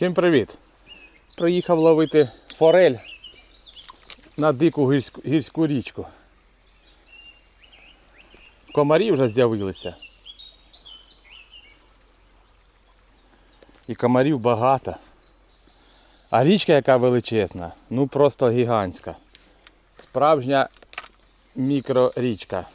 Всім привіт! Приїхав ловити форель на дику гірську, гірську річку. Комарі вже з'явилися. І комарів багато. А річка яка величезна, ну просто гігантська. Справжня мікрорічка.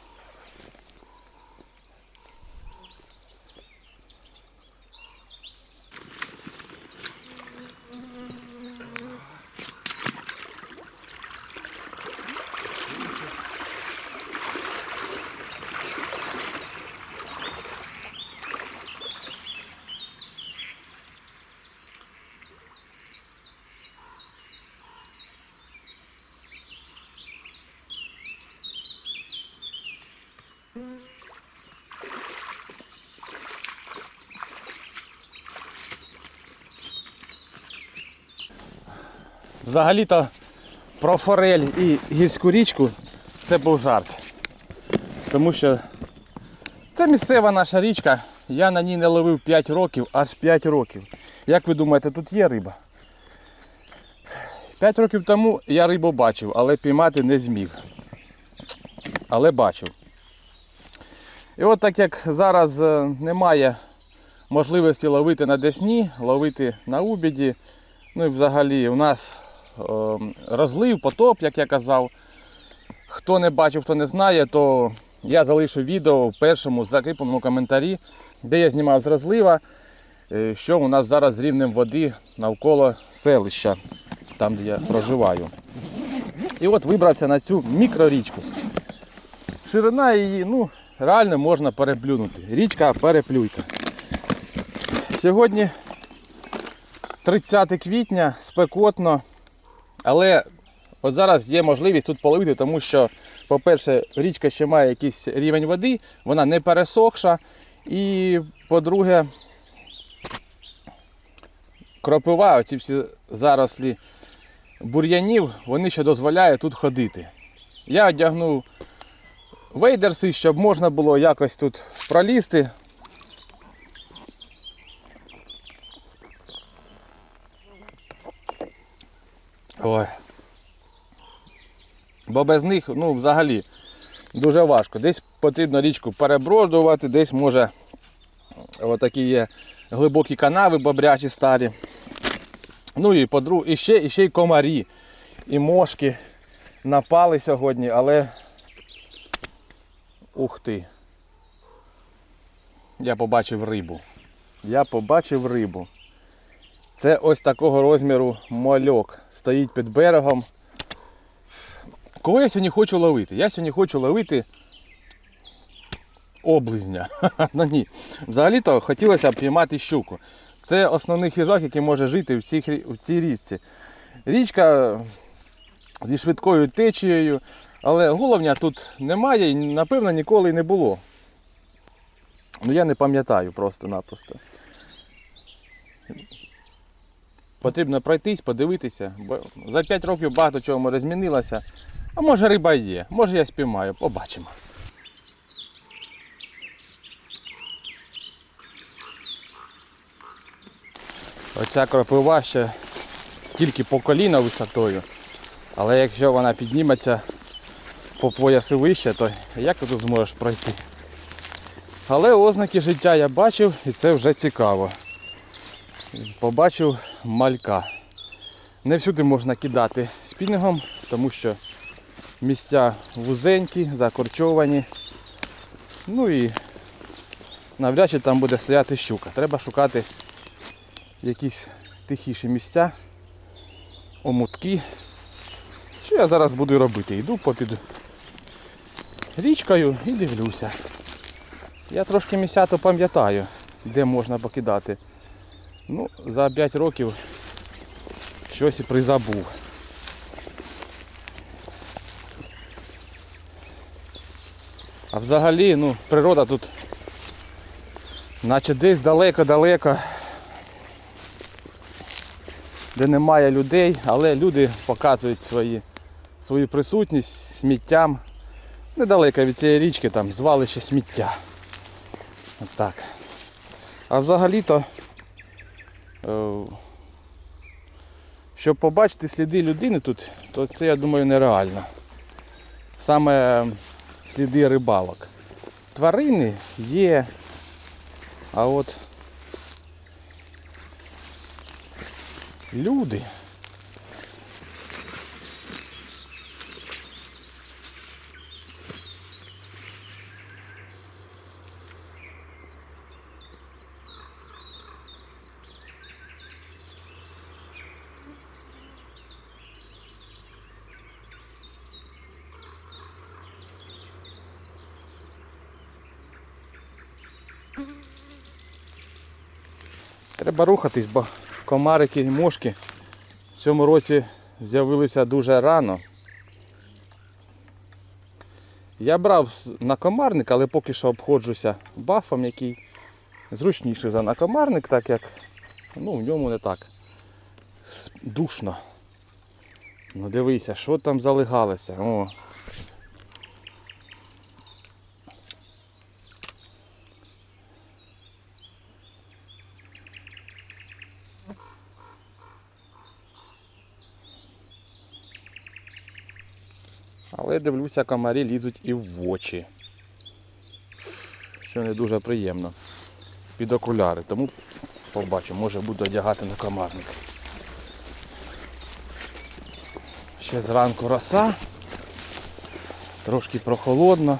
Взагалі-то про форель і гірську річку це був жарт. Тому що це місцева наша річка. Я на ній не ловив 5 років, аж 5 років. Як ви думаєте, тут є риба? 5 років тому я рибу бачив, але піймати не зміг. Але бачив. І от так як зараз е, немає можливості ловити на Десні, ловити на Убіді, ну і взагалі у нас розлив, потоп, як я казав. Хто не бачив, хто не знає, то я залишу відео в першому закріпленому коментарі, де я знімав з розлива, е, що у нас зараз з рівнем води навколо селища, там де я проживаю. І от вибрався на цю мікрорічку. Ширина її, ну, реально можна переплюнути. Річка переплюйка. Сьогодні 30 квітня, спекотно, але от зараз є можливість тут половити, тому що, по-перше, річка ще має якийсь рівень води, вона не пересохша. І по-друге, кропива, оці всі зарослі бур'янів, вони ще дозволяють тут ходити. Я одягнув вейдерси, щоб можна було якось тут пролізти. Ой. Бо без них, ну, взагалі, дуже важко. Десь потрібно річку перебродувати, десь може отакі є глибокі канави бобрячі старі. Ну і подру... і ще, і ще й комарі, і мошки напали сьогодні, але Ух ти. Я побачив рибу. Я побачив рибу. Це ось такого розміру мальок. Стоїть під берегом. Кого я сьогодні хочу ловити? Я сьогодні хочу ловити облизня. ну ні. Взагалі-то хотілося б піймати щуку. Це основний хижак, який може жити в цій, в цій річці. Річка зі швидкою течією, але головня тут немає і напевно ніколи не було. Ну я не пам'ятаю просто-напросто. Потрібно пройтись, подивитися, бо за 5 років багато чого може змінилося. А може риба є, може я спіймаю, побачимо. Оця кропива ще тільки по коліна висотою. Але якщо вона підніметься по поясу вище, то як ти тут зможеш пройти? Але ознаки життя я бачив і це вже цікаво. Побачив малька. Не всюди можна кидати спінгом, тому що місця вузенькі, закорчовані. Ну і навряд чи там буде стояти щука. Треба шукати якісь тихіші місця, омутки. Що я зараз буду робити? Йду попід річкою і дивлюся. Я трошки місця пам'ятаю, де можна покидати. Ну, за 5 років щось і призабув. А взагалі, ну, природа тут наче десь далеко-далеко, де немає людей, але люди показують свої, свою присутність сміттям. Недалеко від цієї річки там звалище сміття. От так. А взагалі-то щоб побачити сліди людини тут, то це, я думаю, нереально. Саме сліди рибалок. Тварини є, а от люди. Треба рухатись, бо комарики і мошки в цьому році з'явилися дуже рано. Я брав з- накомарник, але поки що обходжуся бафом, який зручніший за накомарник, так як ну, в ньому не так душно. Ну дивися, що там залигалося. О. Але дивлюся, комарі лізуть і в очі. Що не дуже приємно. Під окуляри. Тому побачу, може буду одягати на комарник. Ще зранку роса. Трошки прохолодно.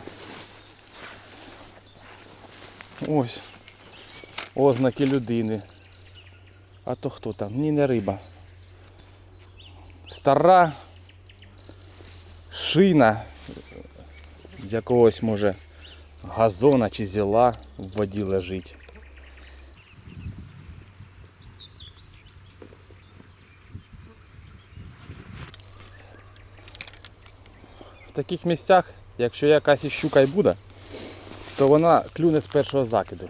Ось. Ознаки людини. А то хто там? Ні, не риба. Стара шина з якогось може газона чи зіла в воді лежить. В таких місцях, якщо якась і щука й буде, то вона клюне з першого закиду.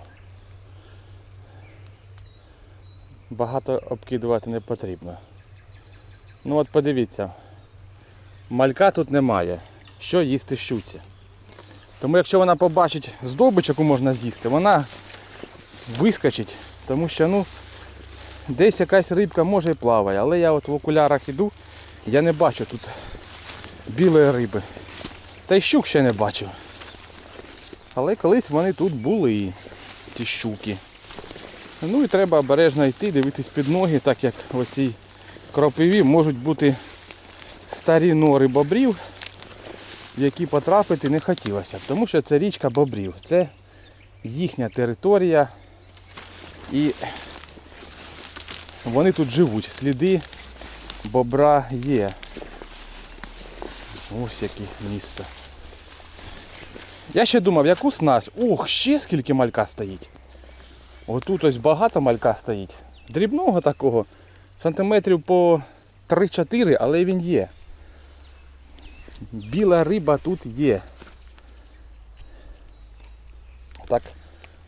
Багато обкидувати не потрібно. Ну от подивіться, Малька тут немає. Що їсти щуці? Тому якщо вона побачить здобич, яку можна з'їсти, вона вискочить, тому що ну, десь якась рибка може і плаває, але я от в окулярах іду, я не бачу тут білої риби. Та й щук ще не бачив. Але колись вони тут були, ці щуки. Ну і треба обережно йти, дивитись під ноги, так як в оцій кропиві можуть бути старі нори бобрів, в які потрапити не хотілося тому що це річка бобрів, це їхня територія і вони тут живуть. Сліди бобра є. Ось яке місце. Я ще думав, яку снасть. Ох, ще скільки малька стоїть. Отут ось багато малька стоїть. Дрібного такого, сантиметрів по 3-4, але він є. Біла риба тут є. Так,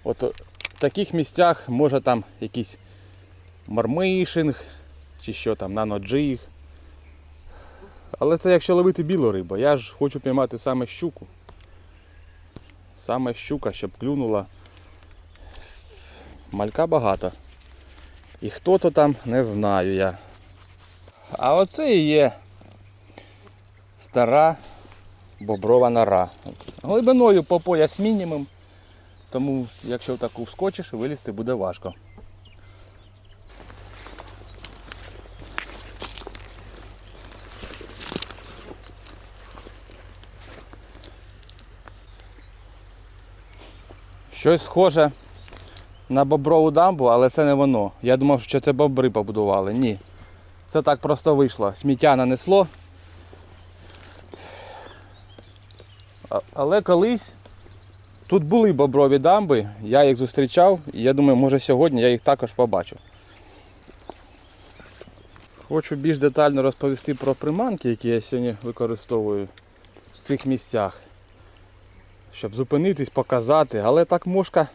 от в таких місцях може там якийсь мармишинг чи що там, наноджиг. Але це якщо ловити білу рибу. Я ж хочу піймати саме щуку. Саме щука, щоб клюнула. Малька багато. І хто то там, не знаю я. А оце і є стара боброва нора. Глибиною по пояс мінімум. Тому якщо в таку вскочиш, вилізти буде важко. Щось схоже на боброву дамбу, але це не воно. Я думав, що це бобри побудували. Ні. Це так просто вийшло. Сміття нанесло. Але колись тут були боброві дамби, я їх зустрічав, і я думаю, може сьогодні я їх також побачу. Хочу більш детально розповісти про приманки, які я сьогодні використовую в цих місцях. Щоб зупинитись, показати, але так мошка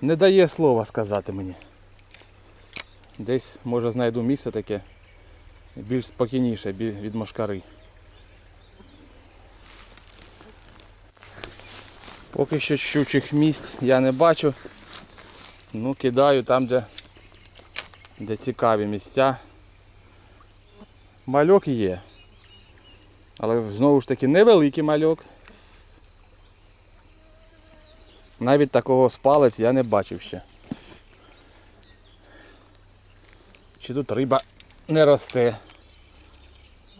не дає слова сказати мені. Десь може знайду місце таке більш спокійніше від мошкари. Поки що щучих місць я не бачу. Ну, кидаю там, де, де цікаві місця. Мальок є. Але знову ж таки невеликий мальок. Навіть такого з палець я не бачив ще. Чи тут риба не росте?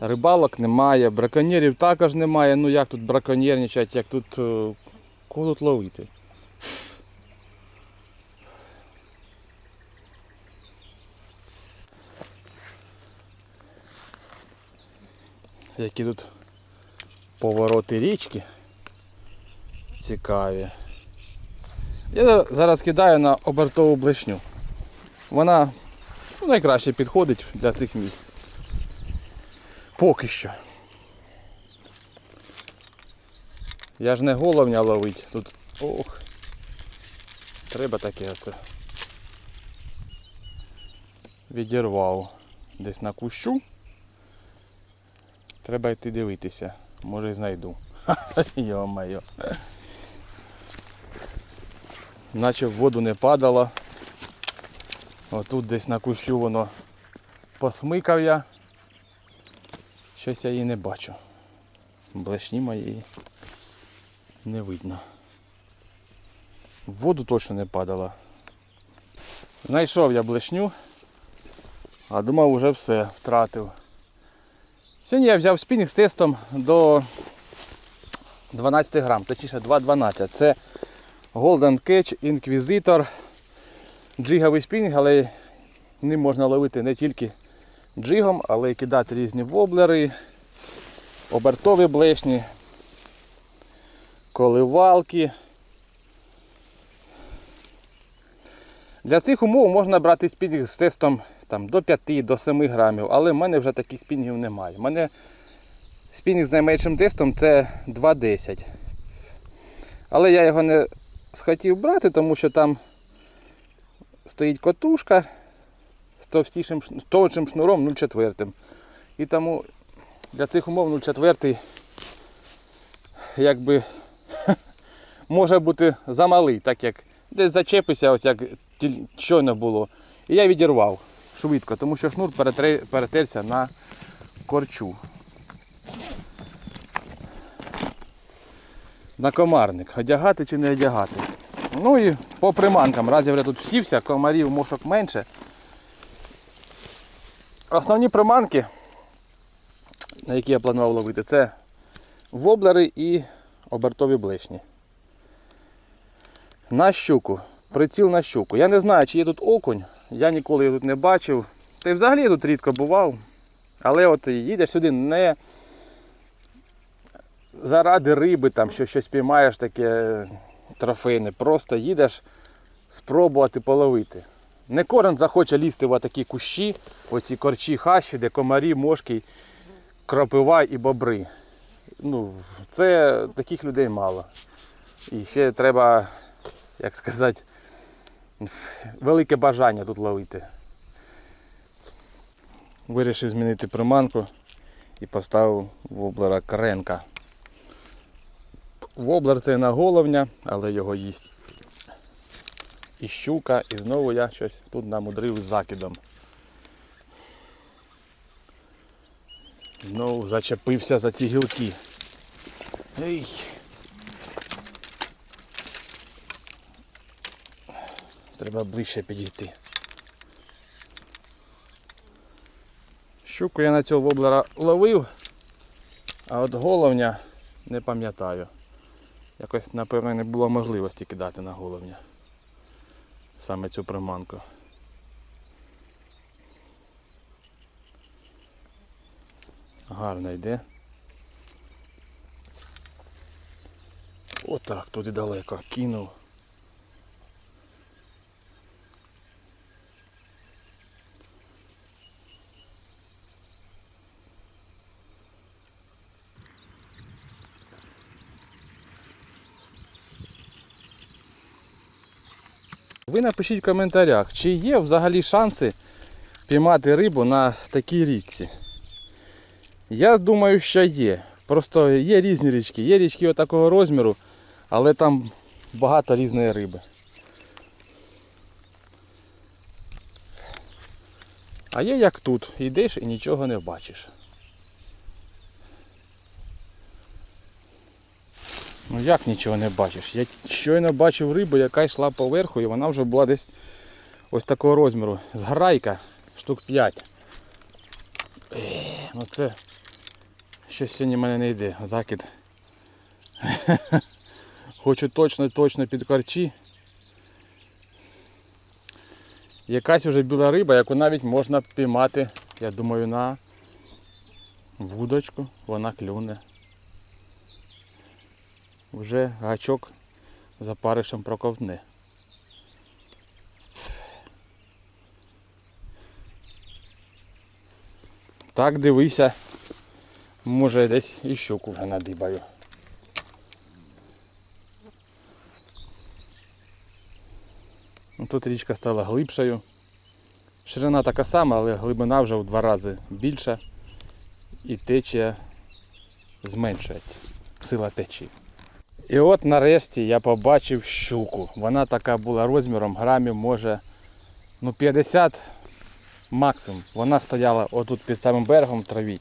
Рибалок немає, браконьєрів також немає. Ну як тут браконьєрничать, як тут е, кого тут ловити? Які тут повороти річки цікаві. Я зараз кидаю на обертову блешню. Вона ну, найкраще підходить для цих місць. Поки що. Я ж не головня ловить. Тут. Ох. Треба таке оце. Відірвав десь на кущу. Треба йти дивитися. Може і знайду. Йо-моє. Наче в воду не падало. Отут десь на кущу воно посмикав я. Щось я її не бачу. Блешні моєї не видно. В воду точно не падала. Знайшов я блешню, а думав уже все, втратив. Сьогодні я взяв спінінг з тестом до 12 грам, точніше 2,12. Це Golden Catch Inquisitor. Джиговий спінінг, але ним можна ловити не тільки джигом, але й кидати різні воблери, обертові блешні, коливалки. Для цих умов можна брати спінінг з тестом там, до 5 до 7 грамів, але в мене вже таких спінінгів немає. У мене спінінг з найменшим тестом це 2,10. Але я його не схотів брати, тому що там стоїть котушка з товстішим товстим шнуром 0,4. І тому для цих умов 0,4 якби може бути замалий, так як десь зачепився, ось як щойно було. І я відірвав швидко, тому що шнур перетерся на корчу. На комарник. Одягати чи не одягати. Ну і по приманкам. Раз я тут всівся, комарів мошок менше. Основні приманки, на які я планував ловити, це воблери і обертові блешні. На щуку. Приціл на щуку. Я не знаю, чи є тут окунь. Я ніколи його тут не бачив. Та й взагалі тут рідко бував. Але от їдеш сюди не заради риби, там, що щось піймаєш таке трофейне. Просто їдеш спробувати половити. Не кожен захоче лізти в такі кущі, оці корчі хащі, де комарі, мошки, кропива і бобри. Ну, це таких людей мало. І ще треба, як сказати, велике бажання тут ловити. Вирішив змінити приманку і поставив воблера Кренка. Воблер це на головня, але його їсть. І щука, і знову я щось тут намудрив з закидом. Знову зачепився за ці гілки. Ей. Треба ближче підійти. Щуку я на цього воблера ловив, а от головня не пам'ятаю. Якось, напевно, не було можливості кидати на головня. Саме цю приманку. Гарно йде. Отак, туди далеко кинув. Ви напишіть в коментарях, чи є взагалі шанси піймати рибу на такій річці. Я думаю, що є. Просто є різні річки. Є річки отакого розміру, але там багато різної риби. А є як тут, йдеш і нічого не бачиш. Ну як нічого не бачиш? Я щойно бачив рибу, яка йшла поверху, і вона вже була десь ось такого розміру. Зграйка штук 5. Ну це щось сьогодні в мене не йде. Закид. Хочу точно точно під корчі. Якась вже біла риба, яку навіть можна піймати, я думаю, на вудочку, вона клюне. Вже гачок за паришем проковтне. Так дивися, може десь і щуку вже надибаю. Ну, Тут річка стала глибшою. Ширина така сама, але глибина вже в два рази більша і течія зменшується. Сила течії. І от нарешті я побачив щуку. Вона така була розміром, грамів може ну 50 максимум. Вона стояла отут під самим берегом в траві.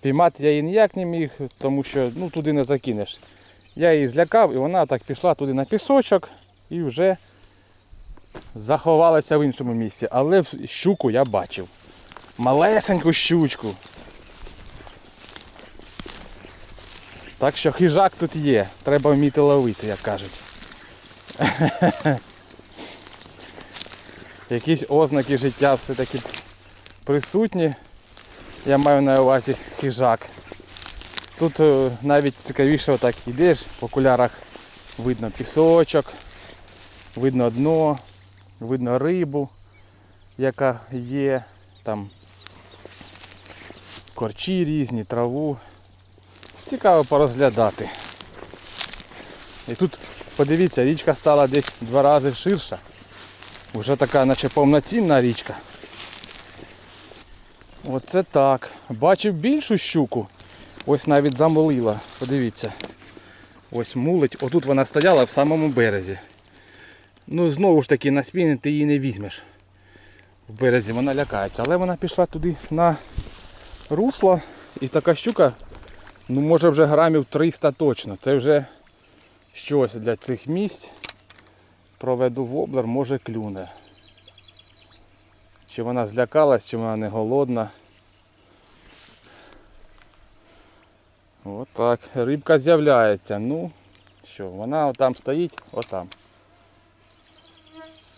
Піймати я її ніяк не міг, тому що ну, туди не закинеш. Я її злякав і вона так пішла туди на пісочок і вже заховалася в іншому місці. Але щуку я бачив. Малесеньку щучку. Так що хижак тут є. Треба вміти ловити, як кажуть. Якісь ознаки життя все-таки присутні. Я маю на увазі хижак. Тут е, навіть цікавіше отак йдеш, в окулярах видно пісочок, видно дно, видно рибу, яка є, там корчі різні, траву. Цікаво порозглядати. І тут, подивіться, річка стала десь два рази ширша. Вже така наче повноцінна річка. Оце так. Бачив більшу щуку. Ось навіть замолила. Подивіться. Ось мулить. Отут вона стояла в самому березі. Ну знову ж таки на спіні ти її не візьмеш. В березі вона лякається. Але вона пішла туди на русло. І така щука, ну може вже грамів 300 точно. Це вже щось для цих місць. Проведу воблер, може клюне. Чи вона злякалась, чи вона не голодна. Отак. Рибка з'являється. Ну, що, вона отам стоїть, отам.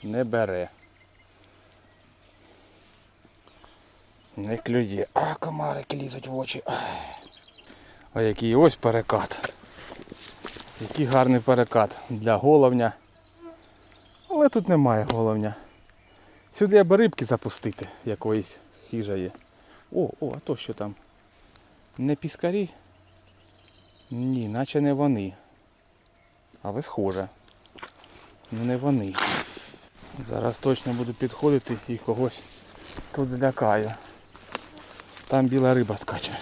Не бере. Не клює. А, комарики лізуть в очі. Ай. А який ось перекат. Який гарний перекат для головня. Але тут немає головня. Сюди аби рибки запустити якоїсь хижа є. О, о, а то що там? Не піскарі? Ні, наче не вони. Але схоже. Ну не вони. Зараз точно буду підходити і когось тут злякаю. Там біла риба скаче.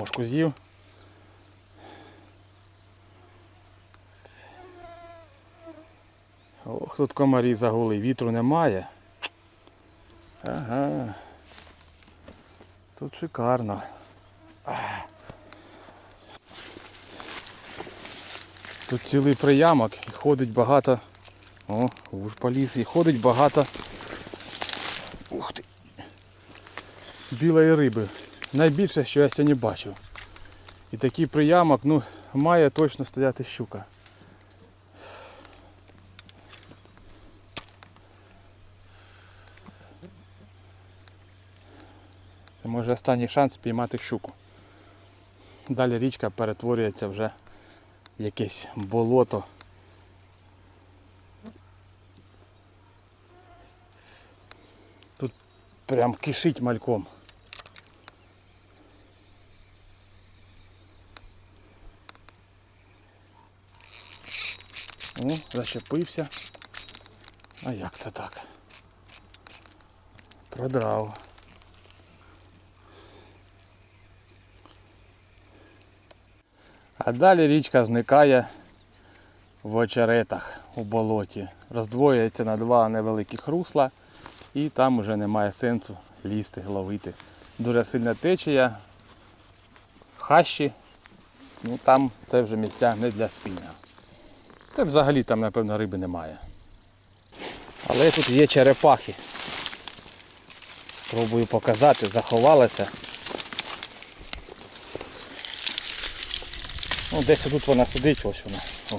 Мошку з'їв. Ох, тут комарі загули, вітру немає. Ага. Тут шикарно. Тут цілий приямок і ходить багато. О, вуж поліз і ходить багато. Ух ти. Білої риби. Найбільше, що я сьогодні бачив. І такий приямок, ну, має точно стояти щука. Це може останній шанс піймати щуку. Далі річка перетворюється вже в якесь болото. Тут прям кишить мальком. О, зачепився. А як це так? Продрав. А далі річка зникає в очеретах у болоті. роздвоюється на два невеликих русла, і там вже немає сенсу лізти, ловити. Дуже сильна течія, хащі, ну там це вже місця не для спіння. Та взагалі там, напевно, риби немає. Але тут є черепахи. Пробую показати, заховалася. Ну, десь тут вона сидить, ось вона. О.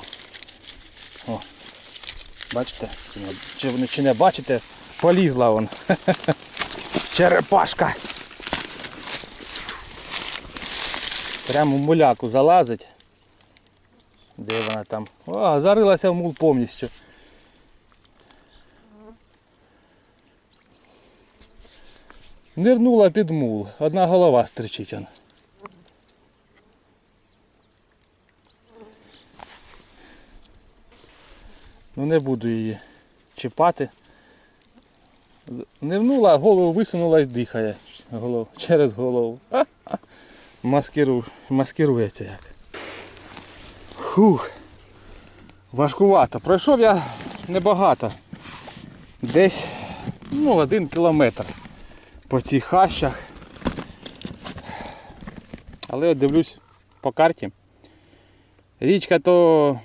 О. Бачите? Чи не, чи, не бачите? Полізла вон. Черепашка. Прямо в муляку залазить. Де вона там? О, зарилася в мул повністю. Нирнула під мул. Одна голова стричить он. Ну не буду її чіпати. Нирнула, голову висунула і дихає голов, через голову. Ха-ха. Маскиру, маскирується як. Фух. Важкувато. Пройшов я небагато. Десь ну, один кілометр по цих хащах. Але от дивлюсь по карті. Річка то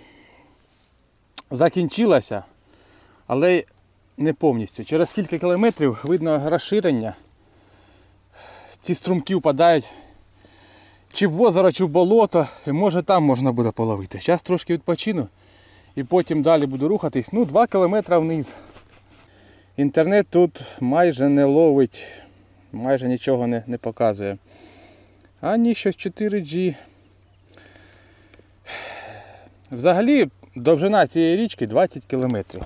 закінчилася, але не повністю. Через кілька кілометрів видно розширення. Ці струмки впадають чи в озеро, чи в болото, і може там можна буде половити. Зараз трошки відпочину і потім далі буду рухатись. Ну, 2 кілометри вниз. Інтернет тут майже не ловить, майже нічого не, не показує. Ані щось 4G. Взагалі довжина цієї річки 20 кілометрів.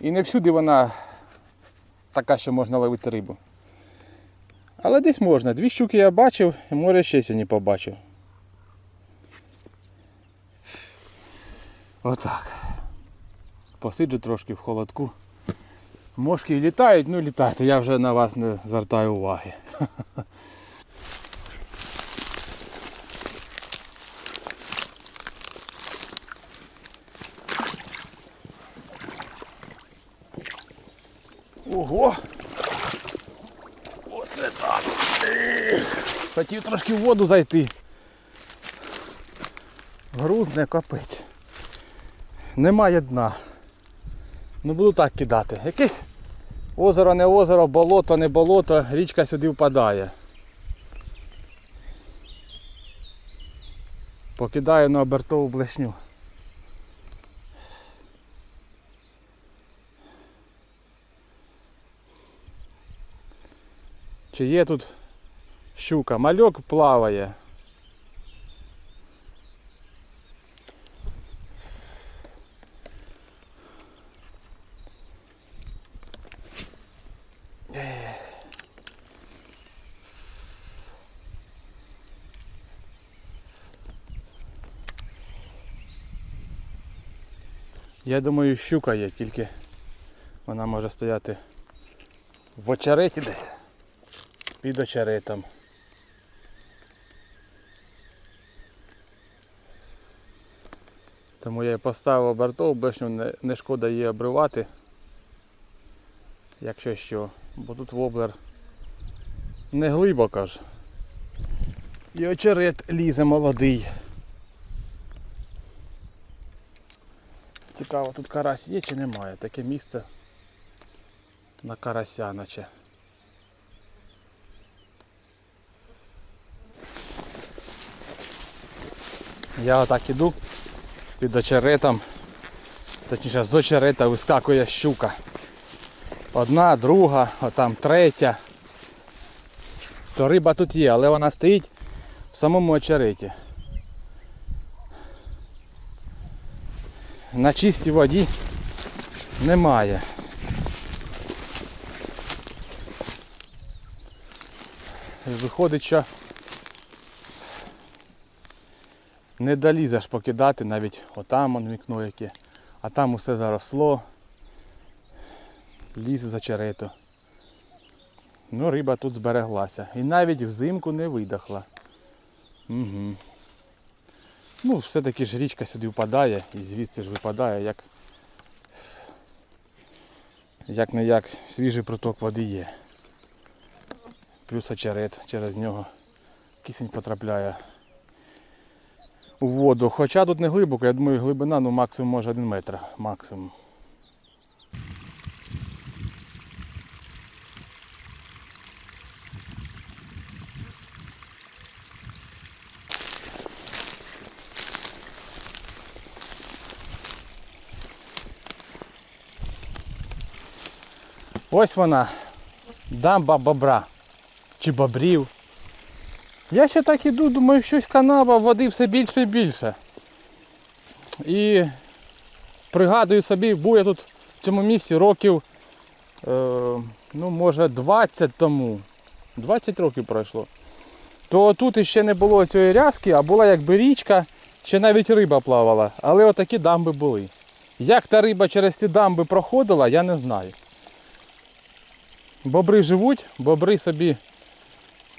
І не всюди вона така, що можна ловити рибу. Але десь можна. Дві щуки я бачив, і може ще сьогодні побачив. Отак. Посиджу трошки в холодку. Мошки літають, ну літайте, я вже на вас не звертаю уваги. Ого! Оце так. Ех, Хотів трошки в воду зайти. Грузне капець. Немає дна. Ну буду так кидати. Якесь озеро не озеро, болото не болото, річка сюди впадає. Покидаю на обертову блешню. Чи є тут щука? Мальок плаває. Я думаю, щука є, тільки вона може стояти в очереті десь. Під очеретом. Тому я поставив обертову бешню, не шкода її обривати. Якщо що. Бо тут воблер не глибоко ж. І очерет лізе молодий. Цікаво, тут карась є чи немає. Таке місце на карася наче. Я отак іду під очеретом, точніше з очерета вискакує щука. Одна, друга, а там третя. То риба тут є, але вона стоїть в самому очереті. На чистій воді немає. Виходить, що не долізеш покидати навіть отам он вікно яке, а там усе заросло. Ліз за черету. Ну, риба тут збереглася. І навіть взимку не видохла. Угу. Ну, все-таки ж річка сюди впадає і звідси ж випадає як як не як свіжий проток води є. Плюс очерет через нього кисень потрапляє у воду. Хоча тут не глибоко, я думаю, глибина ну, максимум може 1 метр. Максимум. Ось вона, дамба бобра чи бобрів. Я ще так іду, думаю, щось канава, води все більше і більше. І пригадую собі, був я тут в цьому місці років, е, ну може 20 тому. 20 років пройшло. То тут іще не було цієї рязки, а була якби річка, ще навіть риба плавала. Але отакі дамби були. Як та риба через ці дамби проходила, я не знаю. Бобри живуть, бобри собі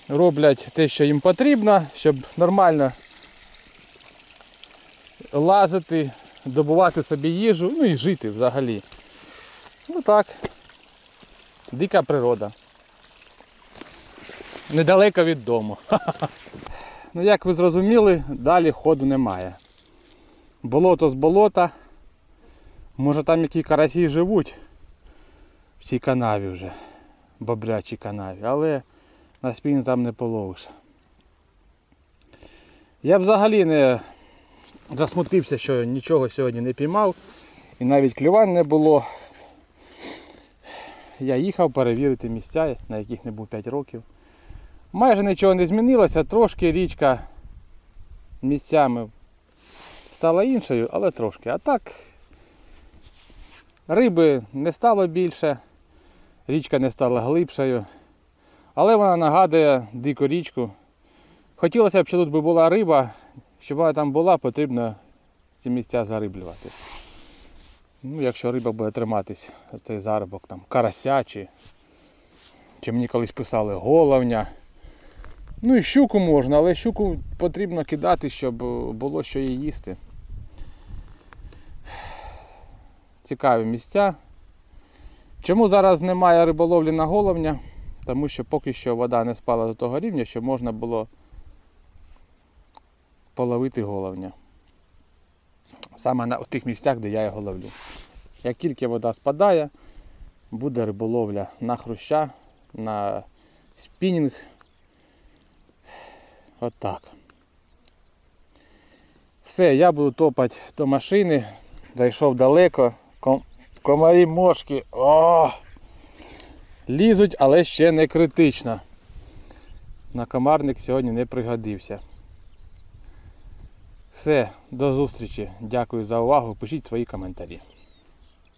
роблять те, що їм потрібно, щоб нормально лазити, добувати собі їжу, ну і жити взагалі. Ну так. Дика природа. Недалеко від дому. Ну, як ви зрозуміли, далі ходу немає. Болото з болота. Може там які карасі живуть в цій канаві вже, бобрячій канаві, але на спіні там не половиш. Я взагалі не засмутився, що нічого сьогодні не піймав і навіть клювань не було. Я їхав перевірити місця, на яких не був 5 років. Майже нічого не змінилося, трошки річка місцями стала іншою, але трошки. А так риби не стало більше, річка не стала глибшою. Але вона нагадує дику річку. Хотілося б, щоб тут була риба, щоб вона там була, потрібно ці місця зариблювати. Ну, якщо риба буде триматись цей заробок, там карася чи, чи мені колись писали головня. Ну і щуку можна, але щуку потрібно кидати, щоб було що їй їсти. Цікаві місця. Чому зараз немає риболовлі на головня? Тому що поки що вода не спала до того рівня, що можна було половити головня. Саме на тих місцях, де я його ловлю. Як тільки вода спадає, буде риболовля на хруща, на спінінг. Отак. Все, я буду топати до машини. Зайшов далеко. Ком- Комарі мошки. О! Лізуть, але ще не критично. На комарник сьогодні не пригодився. Все, до зустрічі. Дякую за увагу. Пишіть свої коментарі.